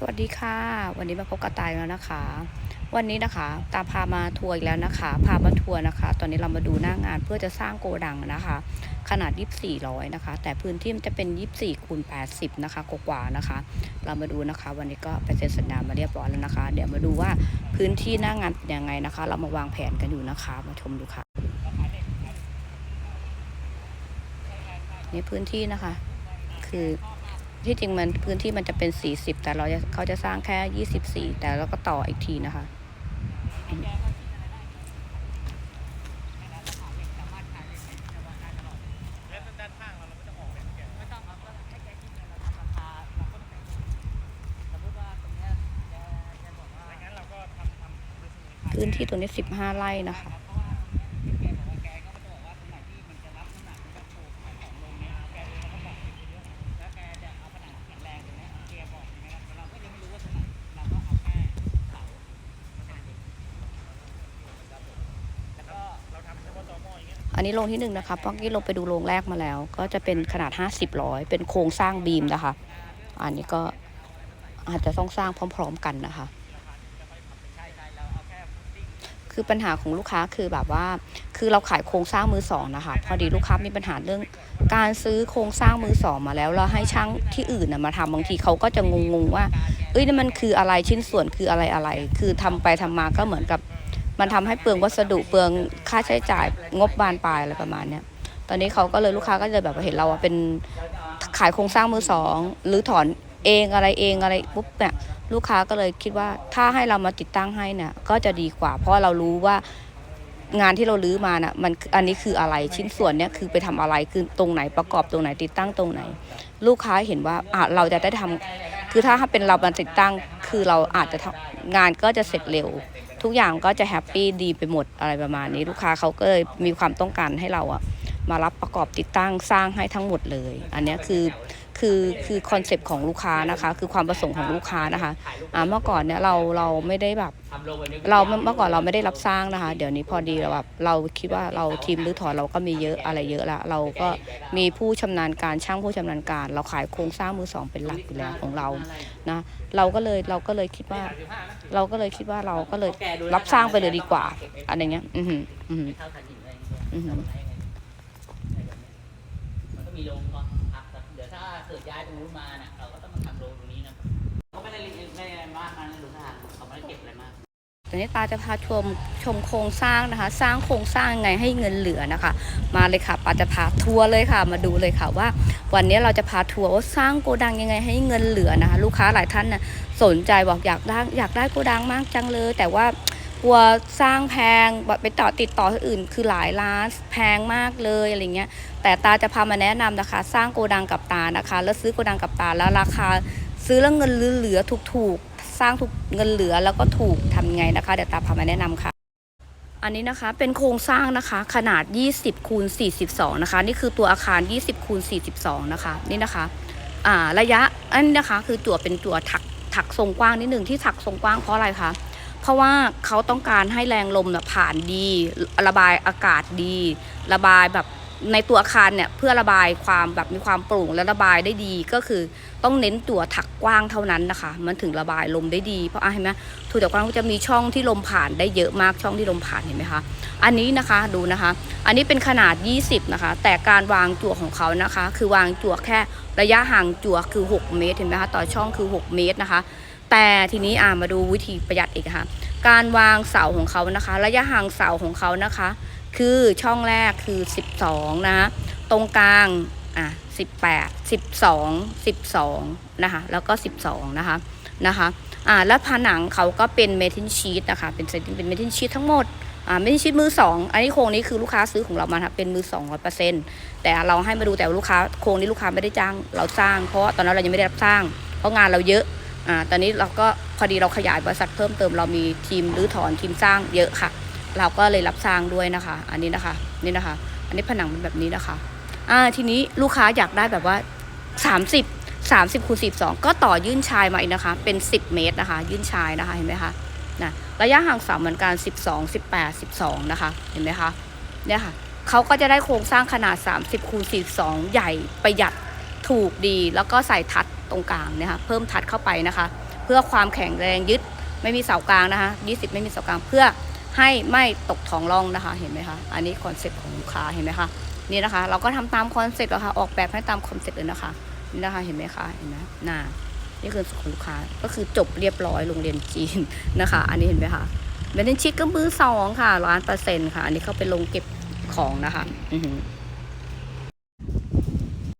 สวัสดีค่ะ วันนี้มาพบกับตายแล้วนะคะ วันนี้นะคะตาพามาทัวร์อีกแล้วนะคะ พามาทัวร์นะคะ ตอนนี้เรามาดูหน้างานเพื่อจะสร้างโกดังนะคะ ขนาด 2400 นะคะ แต่พื้นที่มันจะเป็น 24คูณ80 นะคะกว่าๆนะคะ เรามาดูนะคะ วันนี้ก็ไปเซ็นสัญญามาเรียบร้อยแล้วนะคะ เดี๋ยวมาดูว่าพื้นที่หน้างานเป็นยังไงนะคะ เรามาวางแผนกันอยู่นะคะ มาชมดูค่ะนี่พื้นที่นะคะ คือ ที่จริงมันพื้นที่มันจะเป็น 40 แต่เราจะเขาจะสร้างแค่ 24 แต่เราก็ต่ออีกทีนะคะ พื้นที่ตัวนี้ 15 ไร่นะคะ อันนี้โรงที่หนึ่งนะคะเมื่อกี้ลงไปดูโรงแรกมาแล้ว ก็จะเป็นขนาด 50ร้อยเป็นโครงสร้างบีมนะคะ อันนี้ก็อาจจะต้องสร้างพร้อม ๆ กันนะคะ คือปัญหาของลูกค้าคือแบบว่า คือเราขายโครงสร้างมือสองนะคะ พอดีลูกค้ามีปัญหาเรื่อง การซื้อโครงสร้างมือสองมาแล้วเราให้ช่างที่อื่นมาทำบางทีเขาก็จะงงๆว่า เอ้ยนี่มันคืออะไรชิ้นส่วนคืออะไรอะไร คือทำไปทำมาก็เหมือนกับ มันทำให้เปลืองวัสดุเปลืองค่าใช้จ่ายงบบานปลายอะไรประมาณเนี้ยตอนนี้เขาก็เลยลูกค้าก็เลยแบบเห็นเราอะเป็นขายโครงสร้างมือสองหรือถอนเองอะไรเองอะไรปุ๊บเนี่ยลูกค้าก็เลยคิดว่าถ้าให้เรามาติดตั้งให้เนี่ยก็จะดีกว่า เพราะเรารู้ว่างานที่เราลื้อมาน่ะมันอันนี้คืออะไรชิ้นส่วนเนี่ยคือไปทำอะไรคือตรงไหนประกอบตรงไหนติดตั้งตรงไหน ลูกค้าเห็นว่าอะเราจะได้ทำ คือถ้าเป็นเรามาติดตั้งคือเราอาจจะทำงานก็จะเสร็จเร็ว ทุกอย่างก็จะแฮปปี้ดีไปหมดอะไรประมาณนี้ ลูกค้าเขาก็เลยมีความต้องการให้เราอะมารับประกอบติดตั้งสร้างให้ทั้งหมดเลย อันนี้คือ คือคือคอนเซปต์ของลูกค้านะคะ คือความประสงค์ของลูกค้านะคะอ่าเมื่อก่อนเนี่ยเราเราไม่ได้แบบ เราเมื่อก่อนเราไม่ได้รับสร้างนะคะ เดี๋ยวนี้พอดีเราแบบเราคิดว่าเราทีมรื้อถอนเราก็มีเยอะอะไรเยอะละเราก็มีผู้ชำนาญการช่างผู้ชำนาญการ เราขายโครงสร้างมือสองเป็นหลักอยู่แล้วของเรานะเราก็เลยเราก็เลยคิดว่า เราก็เลยคิดว่าเราก็เลยรับสร้างไปเลยดีกว่าอะไรเงี้ยอือหืออือหืออือหือมันก็มีโรงกครับ เดี๋ยวเกิดย้ายตรงนู้นมาเนี่ยเราก็ต้องมาทำโรงตรงนี้นะเขาไม่ได้ไม่ได้มากนะหรือทางเขาไม่ได้เก็บอะไรมากตอนนี้ตาจะพาชมชมโครงสร้างนะคะ สร้างโครงสร้างยังไงให้เงินเหลือนะคะ มาเลยค่ะปาจะพาทัวร์เลยค่ะ มาดูเลยค่ะว่า วันนี้เราจะพาทัวร์ว่าสร้างโกดังยังไงให้เงินเหลือนะคะ ลูกค้าหลายท่านนะสนใจบอกอยากได้อยากได้โกดังมากจังเลย แต่ว่า กลัวสร้างแพงไปต่อติดต่อที่อื่น คือหลายล้านแพงมากเลยอะไรเงี้ย แต่ตาจะพามาแนะนำนะคะ สร้างโกดังกับตานะคะ แล้วซื้อโกดังกับตาแล้วราคา ซื้อแล้วเงินเหลือถูกๆสร้างถูกเงินเหลือแล้วก็ถูกทำไงนะคะเดี๋ยวตาพามาแนะนำค่ะอันนี้นะคะเป็นโครงสร้างนะคะขนาด 20คูณ42 นะคะ นี่คือตัวอาคาร 20คูณ42 นะคะ นี่นะคะอ่าระยะอันนี้นะคะคือตัวเป็นตัวถักถักทรงกว้างนิดหนึ่งที่ถักทรงกว้างเพราะอะไรคะ เพราะว่าเขาต้องการให้แรงลมเนี่ยผ่านดี ระบายอากาศดี ระบายแบบในตัวอาคารเนี่ยเพื่อระบายความแบบมีความโปร่งและระบายได้ดีก็คือต้องเน้นตัวถักกว้างเท่านั้นนะคะ มันถึงระบายลมได้ดี เพราะอะเห็นไหมถูกแต่กว้างจะมีช่องที่ลมผ่านได้เยอะมากช่องที่ลมผ่านเห็นไหมคะอันนี้นะคะดูนะคะ อันนี้เป็นขนาด 20 นะคะ แต่การวางจั่วของเขานะคะ คือวางจั่วแค่ระยะห่างจั่วคือ 6 เมตรเห็นไหมคะต่อช่องคือ 6 เมตรนะคะ แต่ทีนี้อ่ามาดูวิธีประหยัดอีกค่ะ การวางเสาของเขานะคะ ระยะห่างเสาของเขานะคะ คือช่องแรกคือ 12 นะคะตรงกลางอะ18 12 12 นะคะ แล้วก็ 12 นะคะนะคะอ่าแล้วผนังเขาก็เป็นเมทินชีตนะคะ เป็นเป็นเมทินชีตทั้งหมดอ่าเมทินชีตมือสองอันนี้โครงนี้คือลูกค้าซื้อของเรามาค่ะเป็นมือสองร้อยเปอร์เซ็นต์แต่เราให้มาดูแต่ลูกค้าโครงนี้ลูกค้าไม่ได้จ้างเราสร้าง เพราะตอนนั้นเรายังไม่ได้รับสร้าง เพราะงานเราเยอะ อ่าตอนนี้เราก็พอดีเราขยายบริษัทเพิ่มเติมเรามีทีมรื้อถอนทีมสร้างเยอะค่ะ เราก็เลยรับสร้างด้วยนะคะ อันนี้นะคะนี่นะคะ อันนี้ผนังเป็นแบบนี้นะคะอ่าทีนี้ลูกค้าอยากได้แบบว่า 30 30คูณ12ก็ต่อยื่นชายมาอีกนะคะ เป็น 10 เมตรนะคะ ยื่นชายนะคะเห็นไหมคะนะระยะห่างเสาเหมือนกัน 12 18 12 นะคะ เห็นไหมคะเนี่ยค่ะเขาก็จะได้โครงสร้างขนาด 30คูณ42 ใหญ่ประหยัดถูกดีแล้วก็ใส่ทัด ตรงกลางเนี่ยค่ะเพิ่มทัดเข้าไปนะคะ เพื่อความแข็งแรงยึดไม่มีเสากลางนะคะ20 ไม่มีเสากลางเพื่อให้ไม่ตกท้องร่องนะคะเห็นไหมคะอันนี้คอนเซ็ปต์ของลูกค้าเห็นไหมคะนี่นะคะ เราก็ทำตามคอนเซ็ปต์แล้วค่ะออกแบบให้ตามคอนเซ็ปต์เลยนะคะนี่นะคะเห็นไหมคะเห็นไหมหน้านี่คือสุของลูกค้าก็คือจบเรียบร้อยโรงเรียนจีนนะคะ อันนี้เห็นไหมคะเบนชิกก็มือสองค่ะร้านเปอร์เซ็นต์ค่ะ อันนี้เขาไปลงเก็บของนะคะ อือ